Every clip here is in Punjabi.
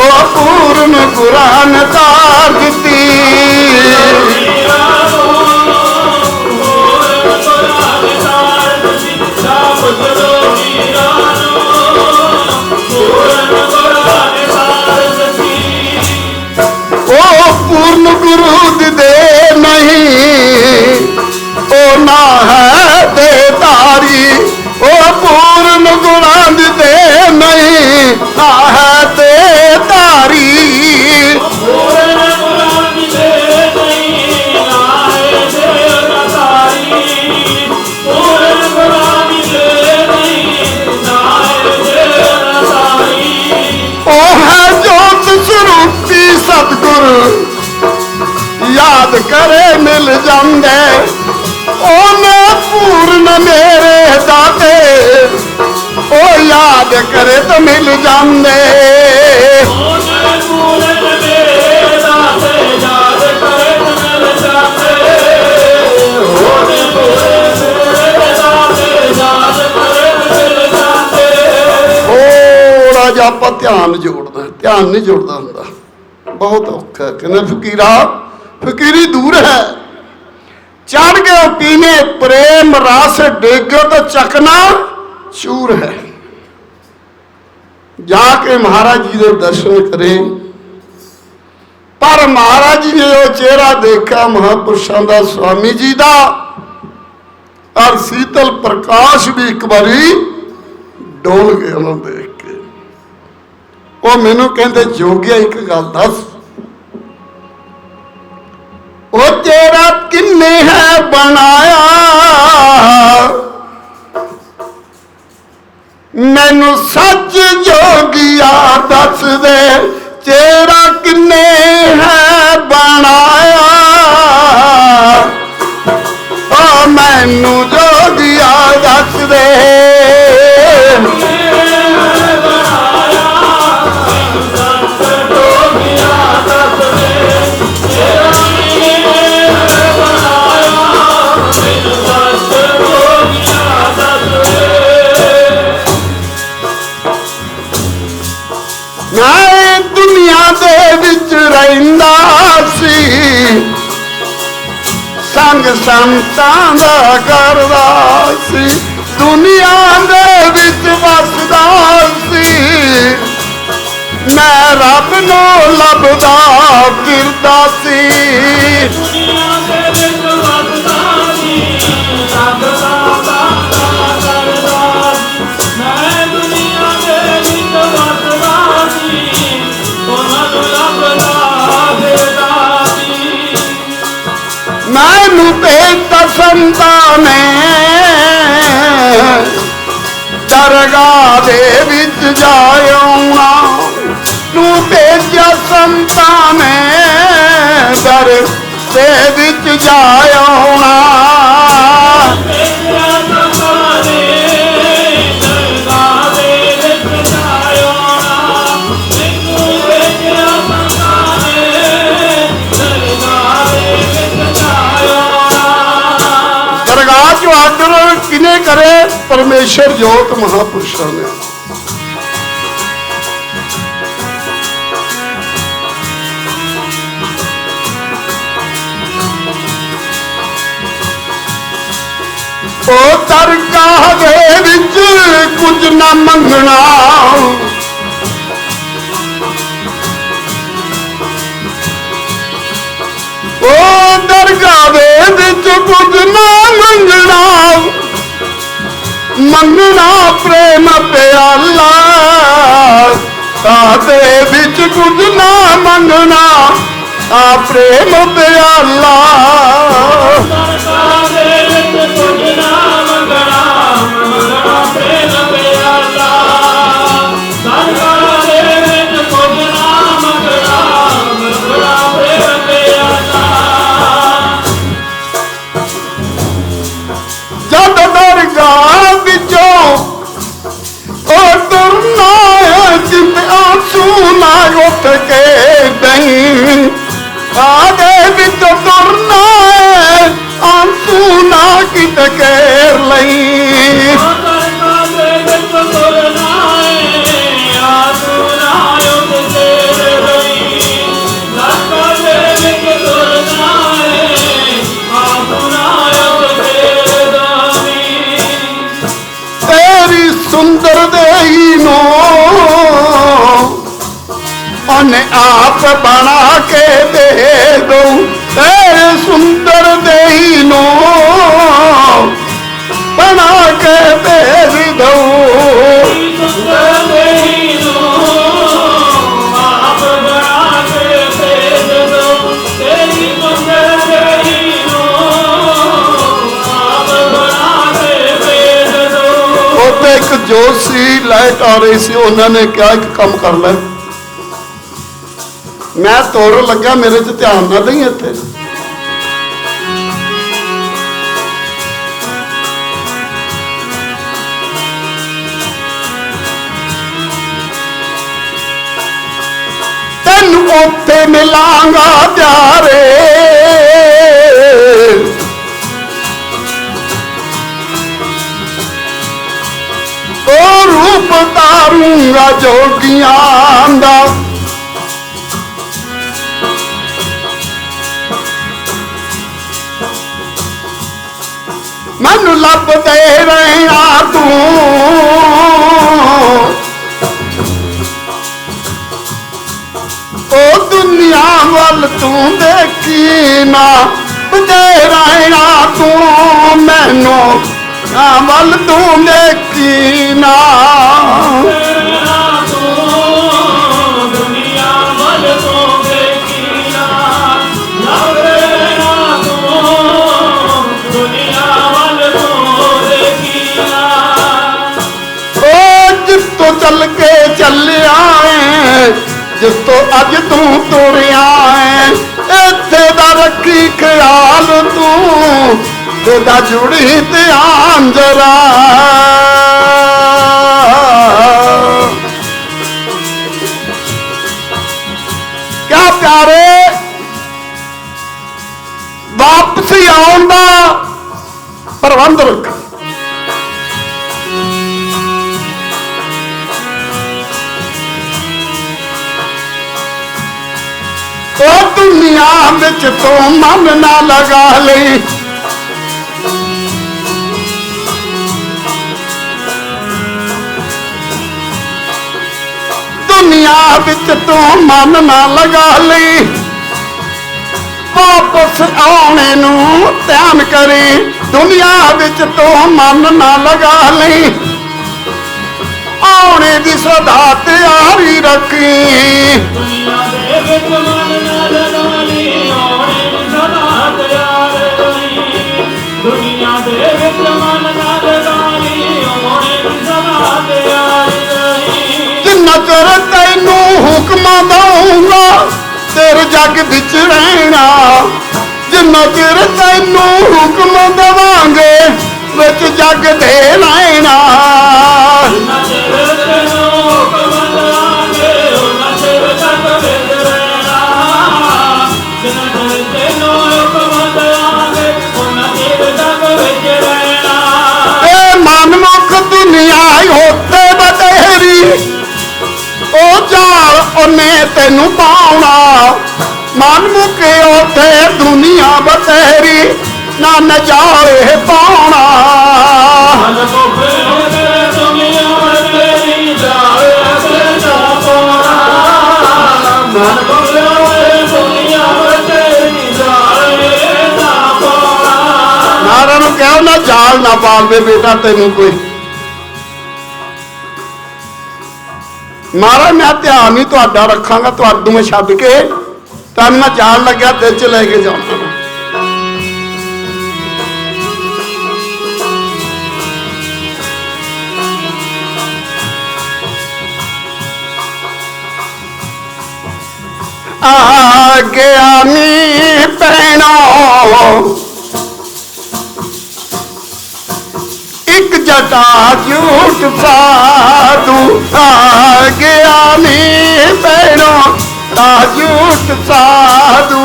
ਉਹ ਪੂਰਨ ਕੁਰਾਨ ਤਾਰ ਦਿੱਤੀ। ਉਹ ਪੂਰਨ ਗੁਰੂ ਦੇ ਨਹੀਂ ਉਹ ਨਾ ਹੈ ਤੇ ਤਾਰੀ। ਉਹ ਪੂਰਨ ਗੁਰਾਂ ਦੇ ਨਹੀਂ ਯਾਦ ਕਰੇ ਮਿਲ ਜਾਂਦੇ। ਉਹਨੇ ਪੂਰਨ ਮੇਰੇ ਦਾਤੇ ਉਹ ਯਾਦ ਕਰੇ ਤਾਂ ਮਿਲ ਜਾਂਦੇ। ਥੋੜਾ ਜਿਹਾ ਆਪਾਂ ਧਿਆਨ ਜੋੜਦਾ, ਧਿਆਨ ਨਹੀਂ ਜੋੜਦਾ ਹੁੰਦਾ। ਬਹੁਤ ਔਖਾ ਹੈ। ਕਹਿੰਦੇ, ਫਕੀਰਾ, ਫਕੀਰੀ ਦੂਰ ਹੈ। ਚੜ ਕੇ ਪੀਨੇ ਪ੍ਰੇਮ ਰਸ ਡੇਗੋ ਤਾਂ ਚਕਨਾ ਚੂਰ ਹੈ। ਜਾ ਕੇ ਮਹਾਰਾਜ ਜੀ ਦੇ ਦਰਸ਼ਨ ਕਰੇ। ਪਰ ਮਹਾਰਾਜ ਜੀ ਨੇ ਉਹ ਚਿਹਰਾ ਦੇਖਿਆ, ਮਹਾਪੁਰਸ਼ਾਂ ਦਾ, ਸਵਾਮੀ ਜੀ ਦਾ। ਔਰ ਸੀਤਲ ਪ੍ਰਕਾਸ਼ ਵੀ ਇੱਕ ਵਾਰੀ ਡੋਲ ਗਏ ਉਹਨਾਂ ਦੇਖ ਕੇ। ਉਹ ਮੈਨੂੰ ਕਹਿੰਦੇ, ਜੋਗਿਆ, ਇੱਕ ਗੱਲ ਦੱਸ। ਉਹ ਤੇਰਾ ਕਿੰਨੇ ਹੈ ਬਣਾਇਆ? ਮੈਨੂੰ ਸੱਚ ਜੋਗਿਆ ਦੱਸ ਦੇ ਤੇਰਾ ਕਿੰਨੇ ਹੈ ਬਣਾਇਆ? ਓ ਮੈਨੂੰ ਜੋਗਿਆ ਦੱਸ ਦੇ। ਮੈਂ ਦੁਨੀਆ ਦੇ ਵਿੱਚ ਰਹਿੰਦਾ ਸੀ। ਸੰਗ ਸੰਤਾਂ ਦਾ ਕਰਦਾ ਸੀ। ਦੁਨੀਆ ਦੇ ਵਿੱਚ ਵਸਦਾ ਸੀ। ਮੈਂ ਰੱਬ ਨੂੰ ਲੱਭਦਾ ਫਿਰਦਾ ਸੀ। ਮੈਨੂੰ ਸੰਤਾਂ ਨੇ ਦਰਗਾਹ ਦੇ ਵਿੱਚ ਜਾਇਉਣਾ ਤੂੰ ਭੇਜਿਆ ਸੰਤਾਂ ਨੇ ਦਰ ਦੇ ਵਿੱਚ ਜਾਇਉਣਾ ਪਰਮੇਸ਼ਰ ਜੋਤ ਮਹਾਪੁਰਸ਼ਾਂ ਨੇ। ਉਹ ਦਰਗਾਹ ਦੇ ਵਿੱਚ ਕੁਝ ਨਾ ਮੰਗਣਾ। ਉਹ ਸਾਦੇ ਵਿੱਚ ਕੁਝ ਨਾ ਮੰਗਣਾ ਆ ਪ੍ਰੇਮ ਪਿਆਲਾ। quererla y ਲਾਈਟ ਆ ਰਹੀ ਸੀ, ਉਹਨਾਂ ਨੇ ਕਿਹਾ ਇੱਕ ਕੰਮ ਕਰ ਲੈ। ਮੈਂ ਤੋੜਨ ਲੱਗਾ ਮੇਰੇ 'ਚ ਧਿਆਨ ਨਾ ਦੇਈ ਇੱਥੇ। ਤੈਨੂੰ ਉੱਥੇ ਮਿਲਾਂਗਾ ਪਿਆਰੇ। ਰੂਪ ਤਾਰੂੰਗਾ ਜੋਗੀਆਂ ਦਾ। ਮੈਨੂੰ ਲੱਭਦੇ ਰਹਿਣਾ ਤੂੰ। ਉਹ ਦੁਨੀਆ ਵੱਲ ਤੂੰ ਦੇਖੀ ਨਾ ਬਦੇ ਰਹਿਣਾ ਤੂੰ ਮੈਨੂੰ। ਆ ਵੱਲ ਤੂੰ ਦੇਖੀ ਨਾ। ਉਹ ਜਿਸ ਚੱਲ ਕੇ ਚੱਲਿਆ ਏ, ਜਿਸ ਤੋਂ ਅੱਜ ਤੂੰ ਤੁਰਿਆ ਏ, ਇੱਥੇ ਦਾ ਰੱਖੀ ਖਿਆਲ ਤੂੰ ਉਹਦਾ ਜੁੜੀ ਧਿਆਨ ਜਰਾ ਕਿਆ ਪਿਆਰੇ, ਵਾਪਸੀ ਆਉਣ ਦਾ ਪ੍ਰਬੰਧ ਰੱਖ। ਉਹ ਦੁਨੀਆ ਵਿੱਚ ਤੂੰ ਮਨ ਨਾ ਲਗਾ ਲਈ। ਦੁਨੀਆ ਵਿੱਚ ਤੂੰ ਮਨ ਨਾ ਲਗਾ ਲਈ। ਵਾਪਸ ਆਉਣੇ ਨੂੰ ਧਿਆਨ ਕਰੀ। ਦੁਨੀਆ ਵਿੱਚ ਤੂੰ ਮਨ ਨਾ ਲਗਾ ਲਈ। ਆਉਣੇ ਦੀ ਸਦਾ ਤਿਆਰੀ ਰੱਖੀ। ਦੁਨੀਆ ਦੇ ਵਿੱਚ ਮਨ ਨਾ ਲਗਾਣੀ ਆਉਣੇ ਸਦਾ ਤਿਆਰ ਰਹੀ ਜਿੰਨਾ ਚਿਰ ਜੱਗ ਵਿੱਚ ਰਹਿਣਾ। ਜਿੰਨਾ ਚਿਰ ਤੈਨੂੰ ਹੁਕਮ ਦਵਾਂਗੇ ਵਿੱਚ ਜੱਗ ਦੇ ਲੈਣਾ। ਤੱਕ ਤੱਕ ਮਨਮੁਖ ਦੁਨੀਆ ਹੋਤੇ ਬਤੇਰੀ ਉਹ ਜਾਲ ਉਹਨੇ ਤੈਨੂੰ ਪਾਉਣਾ। ਮਨਮੁਖ ਉਥੇ ਦੁਨੀਆ ਬਤੇਰੀ ਨਾ ਨਜਾਲੇ ਪਾਉਣਾ। ਮਨ ਦੁਨੀਆ ਜਾਲ ਨਾ ਪਾਉਣਾ। ਮਨ ਦੁਨੀਆ ਜਾਲ ਨਾ ਪਾਉਣਾ। ਨਾਰਾ ਨੂੰ ਕਿਹਾ ਨਾ ਜਾਲ ਨਾ ਪਾਵੇ ਬੇਟਾ ਤੈਨੂੰ ਕੋਈ। ਮਹਾਰਾਜ ਮੈਂ ਧਿਆਨ ਨਹੀਂ ਤੁਹਾਡਾ ਰੱਖਾਂਗਾ ਤੁਹਾਨੂੰ ਮੈਂ ਛੱਡ ਕੇ ਤੁਹਾਨੂੰ ਮੈਂ ਜਾਣ ਲੱਗਿਆ, ਦਿਲ ਚ ਲੈ ਕੇ ਜਾਣਾ ਆ ਗਿਆ ਨੀ ਪੈਣੋ ਇੱਕ ਜਟਾ ਝੂਠ ਸਾਧੂ ਆ ਗਿਆ ਮੀ ਪੈਣੋ ਆ ਝੂਠ ਸਾਧੂ।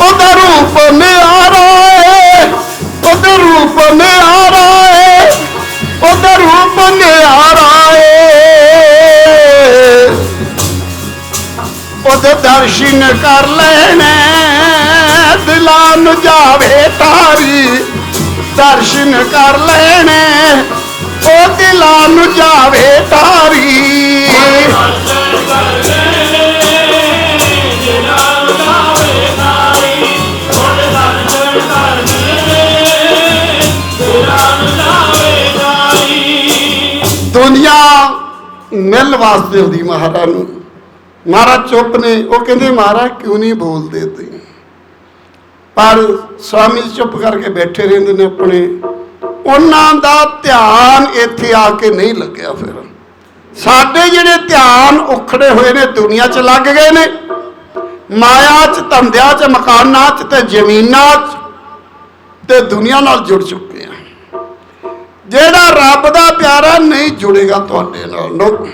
ਉਹਦਾ ਰੂਪ ਨਿਆਰਾ ਏ ਉਹਦਾ ਰੂਪ ਨਿਆਰਾ ਉਹਦੇ ਦਰਸ਼ਨ ਕਰ ਲੈਣੇ, ਦਿਲਾਂ ਨੂੰ ਜਾਵੇ ਤਾਰੀ। ਦਰਸ਼ਨ ਕਰ ਲੈਣੇ ਉਹ ਦਿਲਾਂ ਨੂੰ ਜਾਵੇ ਤਾਰੀ। ਦਰਸ਼ਨ ਕਰ ਲੈਣੇ ਦੁਨੀਆ ਮਿਲ ਵਾਸਤੇ ਹੁੰਦੀ ਮਹਾਰਾਜ ਨੂੰ। ਮਹਾਰਾਜ ਚੁੱਪ ਨੇ, ਉਹ ਕਹਿੰਦੇ, ਮਹਾਰਾਜ, ਕਿਉਂ ਨਹੀਂ ਬੋਲਦੇ ਤੁਸੀਂ? ਪਰ ਸਵਾਮੀ ਚੁੱਪ ਕਰਕੇ ਬੈਠੇ ਰਹਿੰਦੇ ਨੇ ਆਪਣੇ। ਉਹਨਾਂ ਦਾ ਧਿਆਨ ਇੱਥੇ ਆ ਕੇ ਨਹੀਂ ਲੱਗਿਆ ਫਿਰ। ਸਾਡੇ ਜਿਹੜੇ ਧਿਆਨ ਉਖੜੇ ਹੋਏ ਨੇ, ਦੁਨੀਆ 'ਚ ਲੱਗ ਗਏ ਨੇ। ਮਾਇਆ 'ਚ, ਧੰਦਿਆਂ 'ਚ, ਮਕਾਨਾਂ 'ਚ ਤੇ ਜ਼ਮੀਨਾਂ 'ਚ ਤੇ ਦੁਨੀਆ ਨਾਲ ਜੁੜ ਚੁੱਕੇ ਆ। ਜਿਹੜਾ ਰੱਬ ਦਾ ਪਿਆਰਾ ਨਹੀਂ ਜੁੜੇਗਾ ਤੁਹਾਡੇ ਨਾਲ। ਨੋ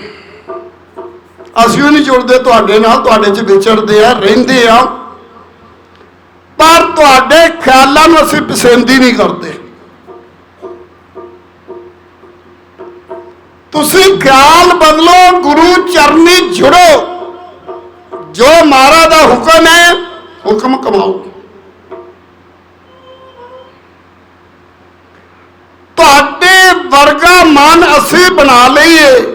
ਅਸੀਂ ਵੀ ਨਹੀਂ ਜੁੜਦੇ ਤੁਹਾਡੇ ਨਾਲ, ਤੁਹਾਡੇ 'ਚ ਵਿਚਰਦੇ ਆ, ਰਹਿੰਦੇ ਆ। ਪਰ ਤੁਹਾਡੇ ਖਿਆਲਾਂ ਨੂੰ ਅਸੀਂ ਪਸੰਦ ਹੀ ਨਹੀਂ ਕਰਦੇ। ਤੁਸੀਂ ਖਿਆਲ ਬਦਲੋ, ਗੁਰੂ ਚਰਨੀ ਜੁੜੋ। ਜੋ ਮਾਰਾ ਦਾ ਹੁਕਮ ਹੈ, ਹੁਕਮ ਕਮਾਓ। ਤੁਹਾਡੇ ਵਰਗਾ ਮਨ ਅਸੀਂ ਬਣਾ ਲਈਏ।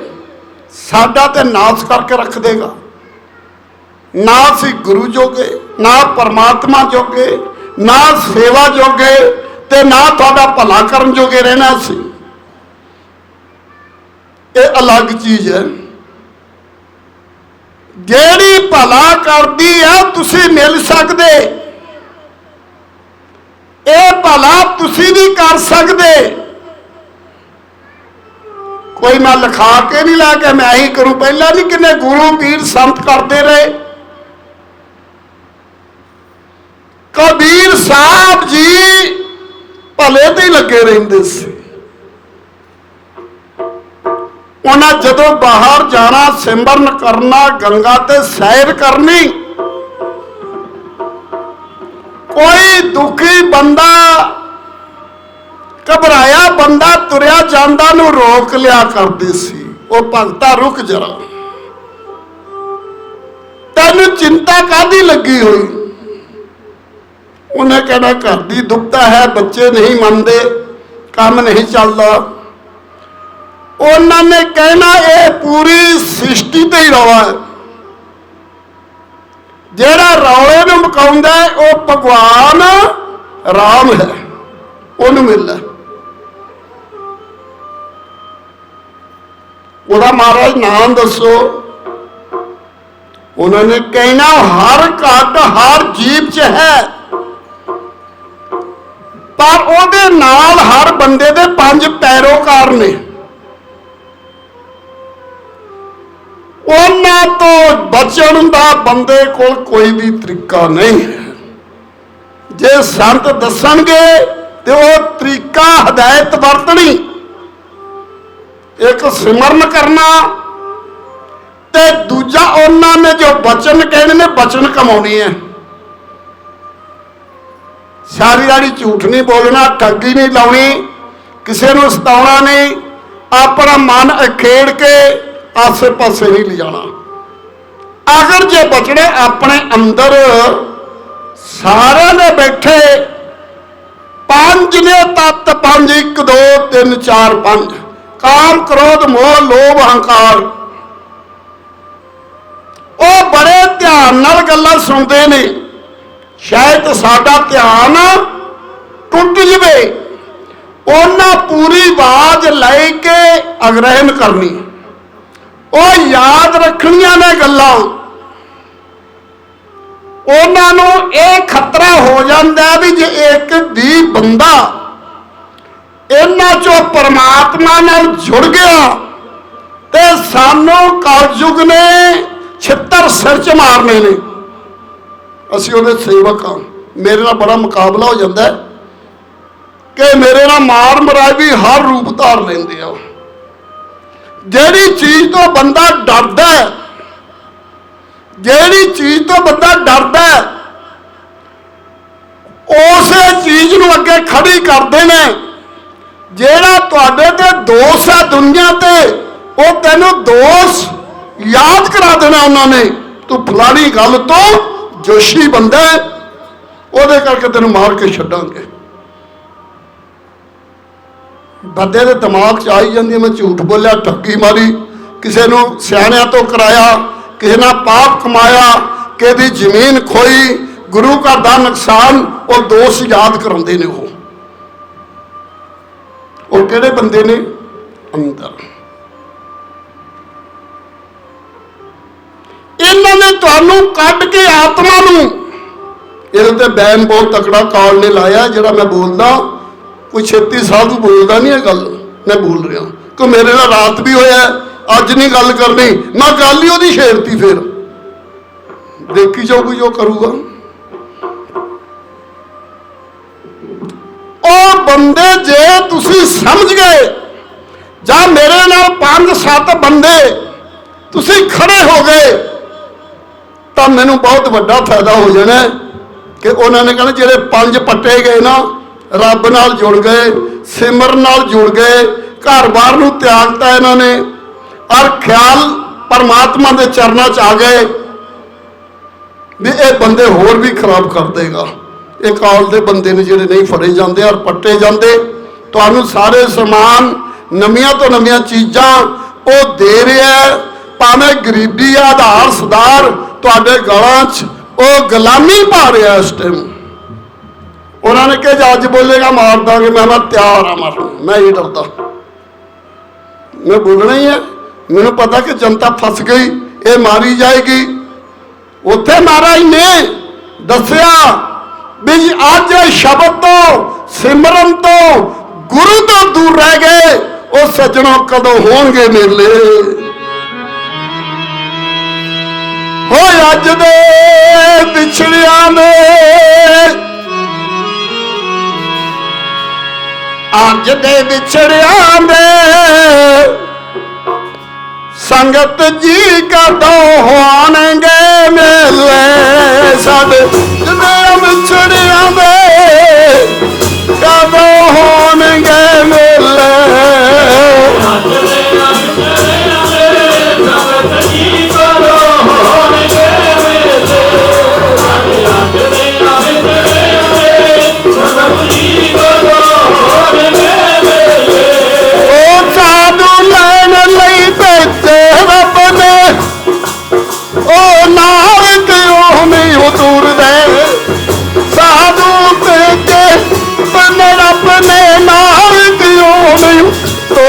ਸਾਡਾ ਤੇ ਨਾਸ ਕਰਕੇ ਰੱਖ ਦੇਗਾ। ਨਾ ਅਸੀਂ ਗੁਰੂ ਜੋਗੇ, ਨਾ ਪਰਮਾਤਮਾ ਜੋਗੇ, ਨਾ ਸੇਵਾ ਜੋਗੇ ਤੇ ਨਾ ਤੁਹਾਡਾ ਭਲਾ ਕਰਨ ਜੋਗੇ ਰਹਿਣਾ ਸੀ ਇਹ ਅਲੱਗ ਚੀਜ਼ ਹੈ। ਜਿਹੜੀ ਭਲਾ ਕਰਦੀ ਹੈ ਤੁਸੀਂ ਮਿਲ ਸਕਦੇ। ਇਹ ਭਲਾ ਤੁਸੀਂ ਵੀ ਕਰ ਸਕਦੇ। ਕੋਈ ਮੈਂ ਲਿਖਾ ਕੇ ਨਹੀਂ ਲਾ ਕੇ ਮੈਂ ਹੀ ਕਰੂੰ। ਪਹਿਲਾਂ ਨਹੀਂ ਕਿੰਨੇ ਗੁਰੂ ਪੀਰ ਸੰਤ ਕਰਦੇ ਰਹੇ। ਕਬੀਰ ਸਾਹਿਬ ਜੀ ਭਲੇ ਤੇ ਲੱਗੇ ਰਹਿੰਦੇ ਸੀ। ਉਹਨਾਂ ਜਦੋਂ ਬਾਹਰ ਜਾਣਾ, ਸਿਮਰਨ ਕਰਨਾ, ਗੰਗਾ ਤੇ ਸੈਰ ਕਰਨੀ, ਕੋਈ ਦੁਖੀ ਬੰਦਾ ਘਬਰਾਇਆ ਬੰਦਾ ਤੁਰਿਆ ਜਾਂਦਾ ਨੂੰ ਰੋਕ ਲਿਆ ਕਰਦੇ ਸੀ। ਉਹ ਭਗਤਾ ਰੁਕ ਜਰਾ। ਤੈਨੂੰ ਚਿੰਤਾ ਕਾਦੀ ਲੱਗੀ ਹੋਈ? ਉਹਨੇ ਕਹਿਣਾ, ਘਰ ਦੀ ਦੁੱਖਤਾ ਹੈ, ਬੱਚੇ ਨਹੀਂ ਮੰਨਦੇ, ਕੰਮ ਨਹੀਂ ਚੱਲਦਾ। ਉਹਨਾਂ ਨੇ ਕਹਿਣਾ, ਇਹ ਪੂਰੀ ਸ੍ਰਿਸ਼ਟੀ ਤੇ ਹੀ ਰੌਲਾ ਹੈ। ਜਿਹੜਾ ਰੌਲੇ ਨੂੰ ਮਕਾਉਂਦਾ ਉਹ ਭਗਵਾਨ ਰਾਮ ਹੈ। ਉਹਨੂੰ ਮਿਲਦਾ ਉਹਦਾ ਮਹਾਰਾਜ ਨਾਮ ਦੱਸੋ। ਉਹਨਾਂ ਨੇ ਕਹਿਣਾ, ਹਰ ਘਟ ਹਰ ਜੀਵ ਚ ਹੈ। ਪਰ ਉਹਦੇ ਨਾਲ ਹਰ ਬੰਦੇ ਦੇ ਪੰਜ ਪੈਰੋਕਾਰ ਨੇ। ਉਹਨਾਂ ਤੋਂ ਬਚਣ ਦਾ ਬੰਦੇ ਕੋਲ ਕੋਈ ਵੀ ਤਰੀਕਾ ਨਹੀਂ ਹੈ। ਜੇ ਸੰਤ ਦੱਸਣਗੇ ਤੇ ਉਹ ਤਰੀਕਾ ਹਦਾਇਤ ਵਰਤਣੀ। ਇੱਕ ਸਿਮਰਨ ਕਰਨਾ ਤੇ ਦੂਜਾ ਉਹਨਾਂ ਨੇ ਜੋ ਬਚਨ ਕਹਿਣੇ ਨੇ, ਬਚਨ ਕਮਾਉਣੀ ਹੈ ਸਾਰੀ ਰਾੜੀ ਝੂਠ ਨਹੀਂ ਬੋਲਣਾ, ਠੱਗੀ ਨਹੀਂ ਲਾਉਣੀ, ਕਿਸੇ ਨੂੰ ਸਤਾਉਣਾ ਨਹੀਂ, ਆਪਣਾ ਮਨ ਅਖੇੜ ਕੇ ਆਸੇ ਪਾਸੇ ਨਹੀਂ ਲਿਜਾਣਾ। ਅਗਰ ਜੇ ਬਚੜੇ ਆਪਣੇ ਅੰਦਰ, ਸਾਰਿਆਂ ਦੇ ਬੈਠੇ, ਪੰਜ ਨੇ ਤਤ ਪੰਜ 1 2 3 4 5 ਕਾਮ ਕ੍ਰੋਧ, ਮੋਹ, ਲੋਭ ਹੰਕਾਰ ਉਹ ਬੜੇ ਧਿਆਨ ਨਾਲ ਗੱਲਾਂ ਸੁਣਦੇ ਨੇ। ਸ਼ਾਇਦ ਸਾਡਾ ਧਿਆਨ ਟੁੱਟ ਜਵੇ। ਉਹਨਾਂ ਪੂਰੀ ਆਵਾਜ਼ ਲੈ ਕੇ ਅਗਰਹਿਣ ਕਰਨੀ। ਉਹ ਯਾਦ ਰੱਖਣੀਆਂ ਨੇ ਗੱਲਾਂ। ਉਹਨਾਂ ਨੂੰ ਇਹ ਖਤਰਾ ਹੋ ਜਾਂਦਾ ਵੀ ਜੇ ਇੱਕ ਦੀ ਬੰਦਾ ਇਹਨਾਂ ਚੋਂ ਪਰਮਾਤਮਾ ਨਾਲ ਜੁੜ ਗਿਆ ਤੇ ਸਾਨੂੰ ਕਲਯੁਗ ਨੇ ਛਿੱਤਰ ਸਿਰ ਚ ਮਾਰਨੇ ਨੇ। ਅਸੀਂ ਉਹਦੇ ਸੇਵਕ ਹਾਂ। ਮੇਰੇ ਨਾਲ ਬੜਾ ਮੁਕਾਬਲਾ ਹੋ ਜਾਂਦਾ ਕਿ ਮੇਰੇ ਨਾਲ ਮਾਰ ਮਰਾਜ ਵੀ ਹਰ ਰੂਪ ਧਾਰ ਲੈਂਦੇ ਆ। ਜਿਹੜੀ ਚੀਜ਼ ਤੋਂ ਬੰਦਾ ਡਰਦਾ ਹੈ, ਜਿਹੜੀ ਚੀਜ਼ ਤੋਂ ਬੰਦਾ ਡਰਦਾ ਹੈ, ਉਸੇ ਚੀਜ਼ ਨੂੰ ਅੱਗੇ ਖੜੀ ਕਰਦੇ ਨੇ। ਜਿਹੜਾ ਤੁਹਾਡੇ ਤੇ ਦੋਸ਼ ਹੈ ਦੁਨੀਆ ਤੇ ਉਹ ਤੈਨੂੰ ਦੋਸ਼ ਯਾਦ ਕਰਾ ਦੇਣਾ ਉਹਨਾਂ ਨੇ। ਤੂੰ ਫਲਾਣੀ ਗੱਲ ਤੋਂ ਜੋਸ਼ੀ ਬੰਦਾ ਹੈ, ਉਹਦੇ ਕਰਕੇ ਤੈਨੂੰ ਮਾਰ ਕੇ ਛੱਡਾਂਗੇ। ਬੰਦੇ ਦੇ ਦਿਮਾਗ 'ਚ ਆਈ ਜਾਂਦੀ ਹੈ, ਮੈਂ ਝੂਠ ਬੋਲਿਆ ਠੱਗੀ ਮਾਰੀ ਕਿਸੇ ਨੂੰ ਸਿਆਣਿਆਂ ਤੋਂ ਕਰਾਇਆ ਕਿਸੇ ਨਾਲ ਪਾਪ ਕਮਾਇਆ ਕਿਹਦੀ ਜ਼ਮੀਨ ਖੋਈ ਗੁਰੂ ਘਰ ਦਾ ਨੁਕਸਾਨ ਉਹ ਦੋਸ਼ ਯਾਦ ਕਰਾਉਂਦੇ ਨੇ ਉਹ। ਉਹ ਕਿਹੜੇ ਬੰਦੇ ਨੇ? ਅੰਦਰ। ਇਹਨਾਂ ਨੇ ਤੁਹਾਨੂੰ ਕੱਢ ਕੇ ਆਤਮਾ ਨੂੰ। ਇਹਦੇ ਤੇ ਬੈਨ ਬਹੁਤ ਤਕੜਾ ਕਾਲ ਨੇ ਲਾਇਆ, ਜਿਹੜਾ ਮੈਂ ਬੋਲਦਾ। ਕੋਈ ਛੇਤੀ ਸਾਧੂ ਬੋਲਦਾ ਨਹੀਂ ਇਹ ਗੱਲ, ਮੈਂ ਬੋਲ ਰਿਹਾ। ਕਿ ਮੇਰੇ ਨਾਲ ਰਾਤ ਵੀ ਹੋਇਆ ਅੱਜ ਨਹੀਂ ਗੱਲ ਕਰਨੀ। ਮੈਂ ਗੱਲ ਹੀ ਉਹਦੀ ਛੇੜਤੀ ਫਿਰ। ਦੇਖੀ ਜਾਊਗੀ ਜੋ ਕਰੂਗਾ। ਬੰਦੇ ਜੇ ਤੁਸੀਂ ਸਮਝ ਗਏ ਜਾਂ ਮੇਰੇ ਨਾਲ ਪੰਜ ਸੱਤ ਬੰਦੇ ਤੁਸੀਂ ਖੜੇ ਹੋ ਗਏ, ਤਾਂ ਮੈਨੂੰ ਬਹੁਤ ਵੱਡਾ ਫਾਇਦਾ ਹੋ ਜਾਣਾ ਕਿ ਉਹਨਾਂ ਨੇ ਕਹਿਣਾ ਜਿਹੜੇ ਪੰਜ ਪੱਟੇ ਗਏ ਨਾ, ਰੱਬ ਨਾਲ ਜੁੜ ਗਏ ਸਿਮਰਨ ਨਾਲ ਜੁੜ ਗਏ ਘਰ-ਬਾਰ ਨੂੰ ਤਿਆਗਤਾ ਇਹਨਾਂ ਨੇ, ਔਰ ਖਿਆਲ ਪਰਮਾਤਮਾ ਦੇ ਚਰਨਾਂ 'ਚ ਆ ਗਏ, ਵੀ ਇਹ ਬੰਦੇ ਹੋਰ ਵੀ ਖਰਾਬ ਕਰ ਦੇਗਾ। ਇਹ ਕਾਲ ਦੇ ਬੰਦੇ ਨੇ ਜਿਹੜੇ ਨਹੀਂ ਫੜੇ ਜਾਂਦੇ ਔਰ ਪੱਟੇ ਜਾਂਦੇ, ਤੁਹਾਨੂੰ ਸਾਰੇ ਸਮਾਨ ਨਵੀਆਂ ਤੋਂ ਨਵੀਆਂ ਚੀਜ਼ਾਂ ਉਹ ਦੇ ਰਿਹਾ ਭਾਵੇਂ ਗਰੀਬੀ ਆਧਾਰ ਸੁਧਾਰ ਤੁਹਾਡੇ ਗਲਾਂ 'ਚ ਉਹ ਗੁਲਾਮੀ ਪਾ ਰਿਹਾ ਇਸ ਟਾਈਮ ਉਹਨਾਂ ਨੇ ਕਿਹਾ ਅੱਜ ਬੋਲੇਗਾ, ਮਾਰ ਦਾਂਗੇ। ਮੈਂ ਮੈਂ ਤਿਆਰ ਆ ਮਾਰਨ ਮੈਂ ਇਹ ਡਰਦਾ। ਮੈਂ ਬੋਲਣਾ ਹੀ ਹੈ ਮੈਨੂੰ ਪਤਾ ਕਿ ਜਨਤਾ ਫਸ ਗਈ, ਇਹ ਮਾਰੀ ਜਾਏਗੀ। ਉੱਥੇ ਮਹਾਰਾਜ ਨੇ ਦੱਸਿਆ ਵੀ ਅੱਜ ਸ਼ਬਦ ਤੋਂ, ਸਿਮਰਨ ਤੋਂ ਗੁਰੂ ਤੋਂ ਦੂਰ ਰਹਿ ਗਏ, ਉਹ ਸੱਜਣੋ ਕਦੋਂ ਹੋਣਗੇ ਮੇਲੇ? ਹੋਏ ਅੱਜ ਦੇ ਵਿਛੜਿਆਂ ਦੇ ਅੱਜ ਦੇ ਵਿਛੜਿਆਂ ਦੇ ਸੰਗਤ ਜੀ ਕਦੋਂ ਹੋਣਗੇ ਮੇਲੇ? ਸਾਡੇ ਜਿਹਦੇ ਵਿਛੜਿਆਂ ਦੇ ਕਦੋਂ ਹੋਣਗੇ ਮੇਲੇ?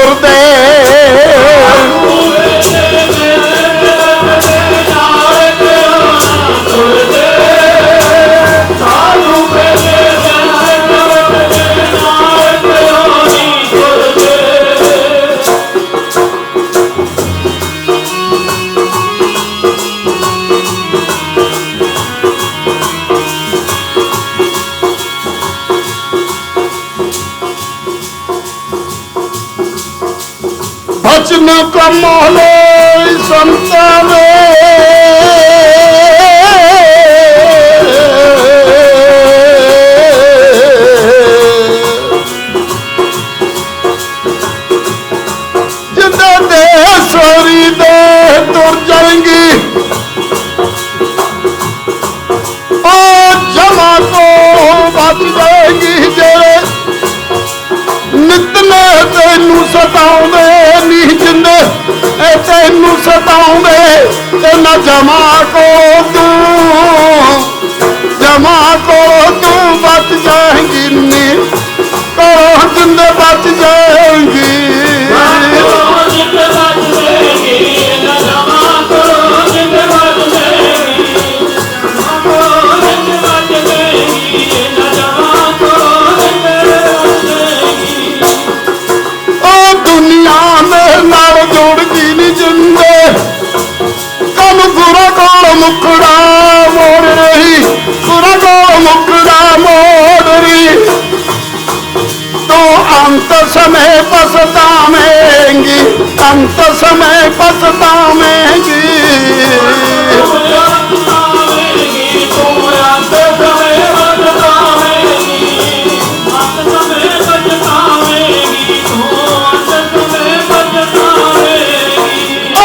ਤੁਰਦੇ ਬਚਨ ਸਤਾਉਂਦੇ ਨੀ ਜਿੰਦੇ ਇਹ ਤੈਨੂੰ ਸਤਾਉਂਦੇ ਤੇ ਨਾ ਜਮਾ ਕੋ ਤੂੰ। ਜਮਾ ਕੋ ਤੂੰ, ਬਚ ਜਾਏਂਗੀ ਨੀ ਕਰੋ ਜਿੰਦੇ ਬਚ ਜਾਏਂਗੀ ਮੁਕੜਾ ਮੋੜ ਰਹੀ ਗੁਰਾ ਮੁਕੜਾ ਮੋੜ ਰਹੀ। ਤੂੰ ਅੰਤ ਸਮੇਂ ਪਛਤਾਵੇਂਗੀ ਅੰਤ ਸਮੇਂ ਪਛਤਾਵੇਂਗੀ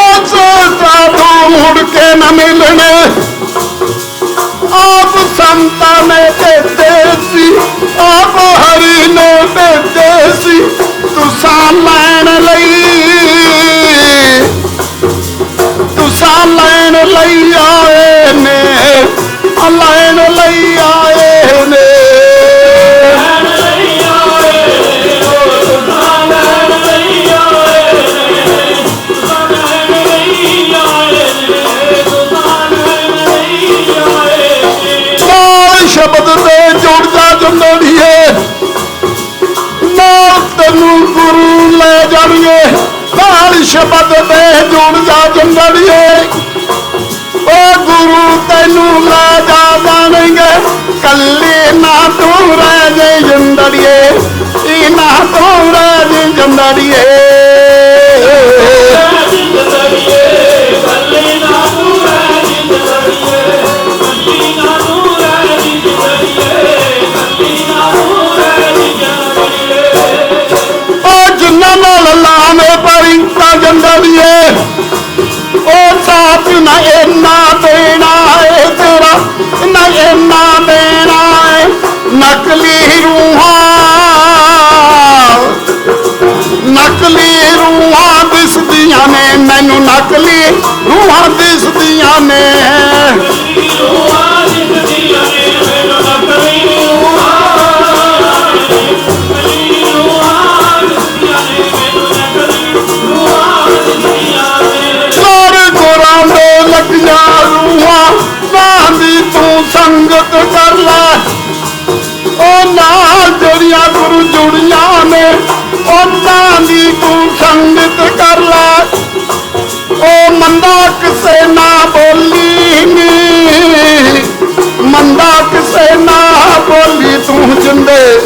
ਅੱਜ ਤੁਸਾਂ ਲੈਣ ਲਈ ਸ਼ਬਦ ਤੇ ਜੁੜ ਜਾ ਜੰਦੜੀਏ ਓ ਗੁਰੂ, ਤੈਨੂੰ ਲੈ ਜਾ ਜਾਣਗੇ ਕੱਲੀ ਨਾ ਤੂੰ ਰਹਿ ਜੇ ਜੰਦੜੀਏ ਇਹ ਨਾ ਤੂੰ ਰਹਿ ਜੇ ਜੰਦੜੀਏ ਵੀ ਜੰਦੜੀਏ ਉਹ ਸਾਥ ਨਾ ਇੰਨਾ ਦੇਣਾ ਏ ਤੇਰਾ, ਨਾ ਇੰਨਾ ਦੇਣਾ ਏ ਨਕਲੀ ਰੂਹਾਂ। ਨਕਲੀ ਰੂਹਾਂ ਦਿਸਦੀਆਂ ਨੇ, ਮੈਨੂੰ ਨਕਲੀ ਰੂਹਾਂ ਦਿਸਦੀਆਂ ਨੇ। ਤੂੰ ਕਰ ਲੈ। ਉਹ ਨਾਲ ਜਿਹੜੀਆਂ ਗੁਰੂ ਜੁੜੀਆਂ ਨੇ, ਉਹਨਾਂ ਦੀ ਤੂੰ ਸੰਗਤ ਕਰ ਲੈ। ਉਹ ਮੰਦਾ ਕਿਸੇ ਨਾ ਬੋਲੀ ਨੀ। ਮੰਦਾ ਕਿਸੇ ਨਾ ਬੋਲੀ ਤੂੰ ਜਿੰਦੇ।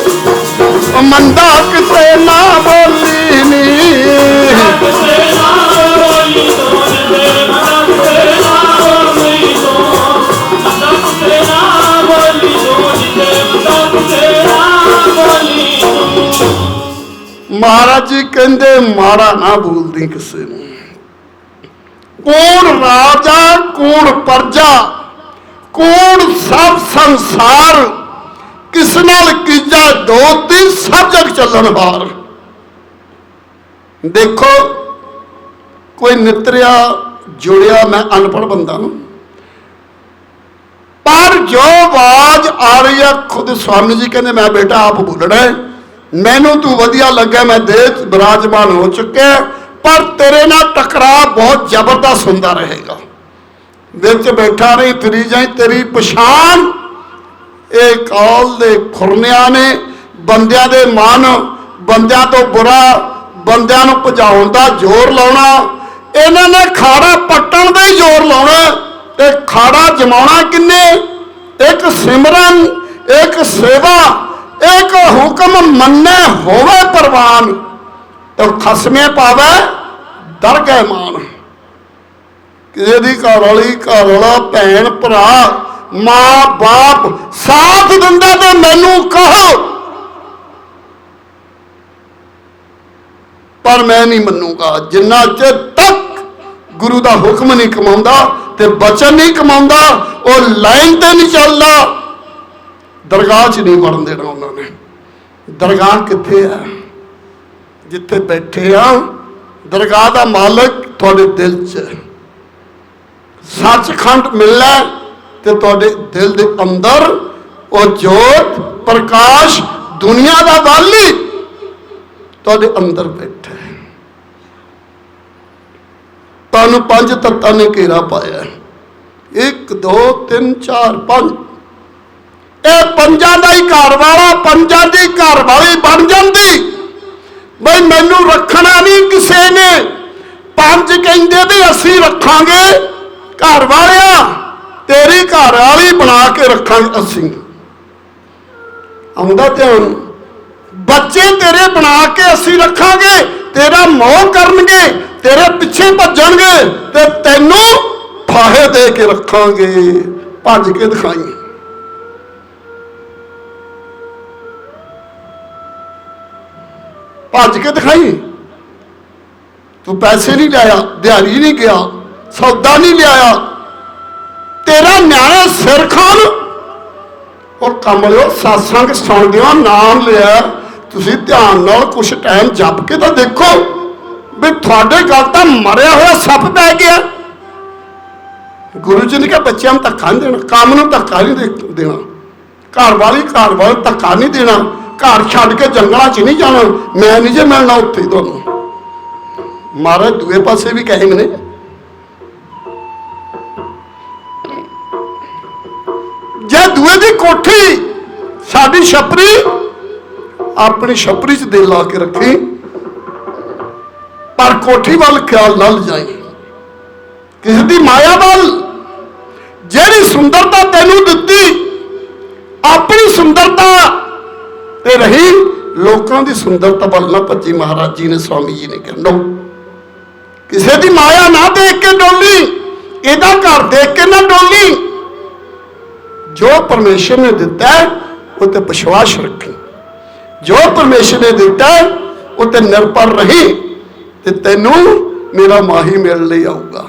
ਉਹ ਮੰਦਾ ਕਿਸੇ ਨਾ ਮਹਾਰਾਜ ਜੀ ਕਹਿੰਦੇ, ਮਾੜਾ ਨਾ ਬੋਲਦੀ ਕਿਸੇ ਨੂੰ। ਕੌਣ ਰਾਜਾ, ਕੌਣ ਪਰਜਾ, ਕੌਣ ਸਭ ਸੰਸਾਰ, ਕਿਸ ਨਾਲ ਕੀਜਾ ਦੋਤੀ, ਸਭ ਜਗ ਚੱਲਣ ਹਾਰ ਦੇਖੋ, ਕੋਈ ਨਿਤਰਿਆ, ਜੁੜਿਆ ਮੈਂ ਅਨਪੜ੍ਹ ਬੰਦਾ ਨੂੰ। ਪਰ ਜੋ ਆਵਾਜ਼ ਆ ਰਹੀ ਹੈ ਖੁਦ ਸਵਾਮੀ ਜੀ ਕਹਿੰਦੇ, ਮੈਂ ਬੇਟਾ, ਆਪ ਬੋਲਣਾ ਹੈ। ਮੈਨੂੰ ਤੂੰ ਵਧੀਆ ਲੱਗਾ, ਮੈਂ ਦੇਹ 'ਚ ਬਿਰਾਜਮਾਨ ਹੋ ਚੁੱਕਿਆ ਪਰ ਤੇਰੇ ਨਾਲ ਟਕਰਾਅ ਬਹੁਤ ਜ਼ਬਰਦਸਤ ਹੁੰਦਾ ਰਹੇਗਾ। ਵਿੱਚ ਬੈਠਾ ਨਹੀਂ, ਫਿਰੀ ਜਾਈ, ਤੇਰੀ ਪਛਾਣ ਇਹ ਕਾਲ ਦੇ ਖੁਰਨਿਆਂ ਨੇ, ਬੰਦਿਆਂ ਦੇ ਮਨ, ਬੰਦਿਆਂ ਤੋਂ ਬੁਰਾ, ਬੰਦਿਆਂ ਨੂੰ ਭਜਾਉਣ ਦਾ ਜ਼ੋਰ ਲਾਉਣਾ, ਇਹਨਾਂ ਨੇ ਖਾੜਾ ਪੱਟਣ ਦਾ ਹੀ ਜ਼ੋਰ ਲਾਉਣਾ, ਤੇ ਖਾੜਾ ਜਮਾਉਣਾ ਕਿੰਨੇ? ਇੱਕ ਸਿਮਰਨ, ਇੱਕ ਸੇਵਾ ਇੱਕ ਹੁਕਮ ਮੰਨੇ ਹੋਵੇ ਪਰਵਾਨ ਤੇ ਖਸਮੇ ਪਾਵੇ ਦਰਗਹਿ ਮਾਨ। ਕਿਸੇ ਦੀ ਘਰ ਵਾਲੀ, ਘਰ ਵਾਲਾ, ਭੈਣ, ਭਰਾ, ਮਾਂ, ਬਾਪ ਸਾਥ ਦਿੰਦਾ ਤੇ ਮੈਨੂੰ ਕਹੋ। ਪਰ ਮੈਂ ਨਹੀਂ ਮੰਨੂਗਾ। ਜਿੰਨਾ ਚਿਰ ਤੱਕ ਗੁਰੂ ਦਾ ਹੁਕਮ ਨਹੀਂ ਕਮਾਉਂਦਾ ਤੇ ਬਚਨ ਨਹੀਂ ਕਮਾਉਂਦਾ, ਉਹ ਲਾਈਨ ਤੇ ਨਹੀਂ ਚੱਲਦਾ। ਦਰਗਾਹ 'ਚ ਨਹੀਂ ਵੜਨ ਦੇਣਾ ਉਹਨਾਂ ਨੇ। ਦਰਗਾਹ ਕਿੱਥੇ ਆ? ਜਿੱਥੇ ਬੈਠੇ ਆ, ਦਰਗਾਹ ਦਾ ਮਾਲਕ ਤੁਹਾਡੇ ਦਿਲ 'ਚ ਹੈ। ਸੱਚਖੰਡ ਮਿਲਣਾ ਤੇ ਤੁਹਾਡੇ ਦਿਲ ਦੇ ਅੰਦਰ ਉਹ ਜੋਤ, ਪ੍ਰਕਾਸ਼, ਦੁਨੀਆ ਦਾ ਵਾਲੀ ਤੁਹਾਡੇ ਅੰਦਰ ਬੈਠਾ ਹੈ। ਤੁਹਾਨੂੰ ਪੰਜ ਤੱਤਾਂ ਨੇ ਘੇਰਾ ਪਾਇਆ ਹੈ। ਇੱਕ, ਦੋ, ਤਿੰਨ, ਚਾਰ, ਪੰਜ। ਇਹ ਪੰਜਾਂ ਦਾ ਹੀ ਘਰ ਵਾਲਾ, ਪੰਜਾਂ ਦੀ ਘਰ ਵਾਲੀ ਬਣ ਜਾਂਦੀ। ਬਈ ਮੈਨੂੰ ਰੱਖਣਾ ਨਹੀਂ ਕਿਸੇ ਨੇ। ਪੰਜ ਕਹਿੰਦੇ ਵੀ ਅਸੀਂ ਰੱਖਾਂਗੇ। ਘਰ ਵਾਲਿਆ, ਤੇਰੀ ਘਰ ਵਾਲੀ ਬਣਾ ਕੇ ਰੱਖਾਂਗੇ ਅਸੀਂ। ਆਉਂਦਾ ਧਿਆਨ ਬੱਚੇ ਤੇਰੇ ਬਣਾ ਕੇ ਅਸੀਂ ਰੱਖਾਂਗੇ। ਤੇਰਾ ਮੋਹ ਕਰਨਗੇ, ਤੇਰੇ ਪਿੱਛੇ ਭੱਜਣਗੇ ਤੇ ਤੈਨੂੰ ਫਾਹੇ ਦੇ ਕੇ ਰੱਖਾਂਗੇ। ਭੱਜ ਕੇ ਦਿਖਾਈ ਭੱਜ ਕੇ ਦਿਖਾਈ। ਤੂੰ ਪੈਸੇ ਨਹੀਂ ਲਿਆਇਆ, ਦਿਹਾੜੀ ਨਹੀਂ ਗਿਆ ਸੌਦਾ ਨਹੀਂ ਲਿਆਇਆ। ਤੇਰਾ ਨਿਆਣੇ ਸਿਰ ਖਾਨ। ਉਹ ਕਮਲਿਓ satsang ਸੁਣਦੇ ਹੋ ਨਾਮ ਲਿਆ। ਤੁਸੀਂ ਧਿਆਨ ਨਾਲ ਕੁਝ ਟਾਈਮ ਜਪ ਕੇ ਤਾਂ ਦੇਖੋ ਵੀ ਤੁਹਾਡੇ ਗੱਲ ਤਾਂ ਮਰਿਆ ਹੋਇਆ ਸੱਪ ਪੈ ਗਿਆ। ਗੁਰੂ ਜੀ ਨੇ ਕਿਹਾ, ਬੱਚਿਆਂ ਨੂੰ ਧੱਕਾ ਨਹੀਂ ਦੇਣਾ, ਕੰਮ ਨੂੰ ਧੱਕਾ ਨਹੀਂ ਦੇ- ਦੇਣਾ। ਘਰ ਵਾਲੀ ਘਰ ਵਾਲੇ ਧੱਕਾ ਨਹੀਂ ਦੇਣਾ। ਘਰ ਛੱਡ ਕੇ ਜੰਗਲਾਂ 'ਚ ਨਹੀਂ ਜਾਣਾ। ਮੈਂ ਨਹੀਂ ਜੇ ਮਿਲਣਾ ਉੱਥੇ ਤੁਹਾਨੂੰ। ਮਹਾਰਾਜ, ਦੂਏ ਪਾਸੇ ਵੀ ਕਹੇ ਨੇ ਜੇ ਦੂਏ ਦੀ ਕੋਠੀ ਸਾਡੀ ਛਪਰੀ, ਆਪਣੀ ਛਪਰੀ 'ਚ ਦਿਲ ਲਾ ਕੇ ਰੱਖੀ, ਪਰ ਕੋਠੀ ਵੱਲ ਖਿਆਲ ਨਾ ਜਾਈ ਕਿਸੇ ਦੀ ਮਾਇਆ ਵੱਲ ਜਿਹੜੀ ਸੁੰਦਰਤਾ ਤੈਨੂੰ ਦਿੱਤੀ, ਆਪਣੀ ਸੁੰਦਰਤਾ ਤੇ ਰਹੀ ਲੋਕਾਂ ਦੀ ਸੁੰਦਰਤਾ ਵੱਲ ਨਾ ਭੱਜੀ ਮਹਾਰਾਜ ਜੀ ਨੇ, ਸਵਾਮੀ ਜੀ ਨੇ ਕਿਹਾ no ਕਿਸੇ ਦੀ ਮਾਇਆ ਨਾ ਦੇਖ ਕੇ ਡੋਲੀ, ਇਹਦਾ ਘਰ ਦੇਖ ਕੇ ਨਾ ਡੋਲੀ। ਜੋ ਪਰਮੇਸ਼ਰ ਨੇ ਦਿੱਤਾ ਉਹ ਤੇ ਵਿਸ਼ਵਾਸ ਰੱਖੀ। ਜੋ ਪਰਮੇਸ਼ਰ ਨੇ ਦਿੱਤਾ ਉਹ ਤੇ ਨਿਰਭਰ ਰਹੀ ਤੇ ਤੈਨੂੰ ਮੇਰਾ ਮਾਹੀ ਮਿਲ ਲਈ ਆਊਗਾ।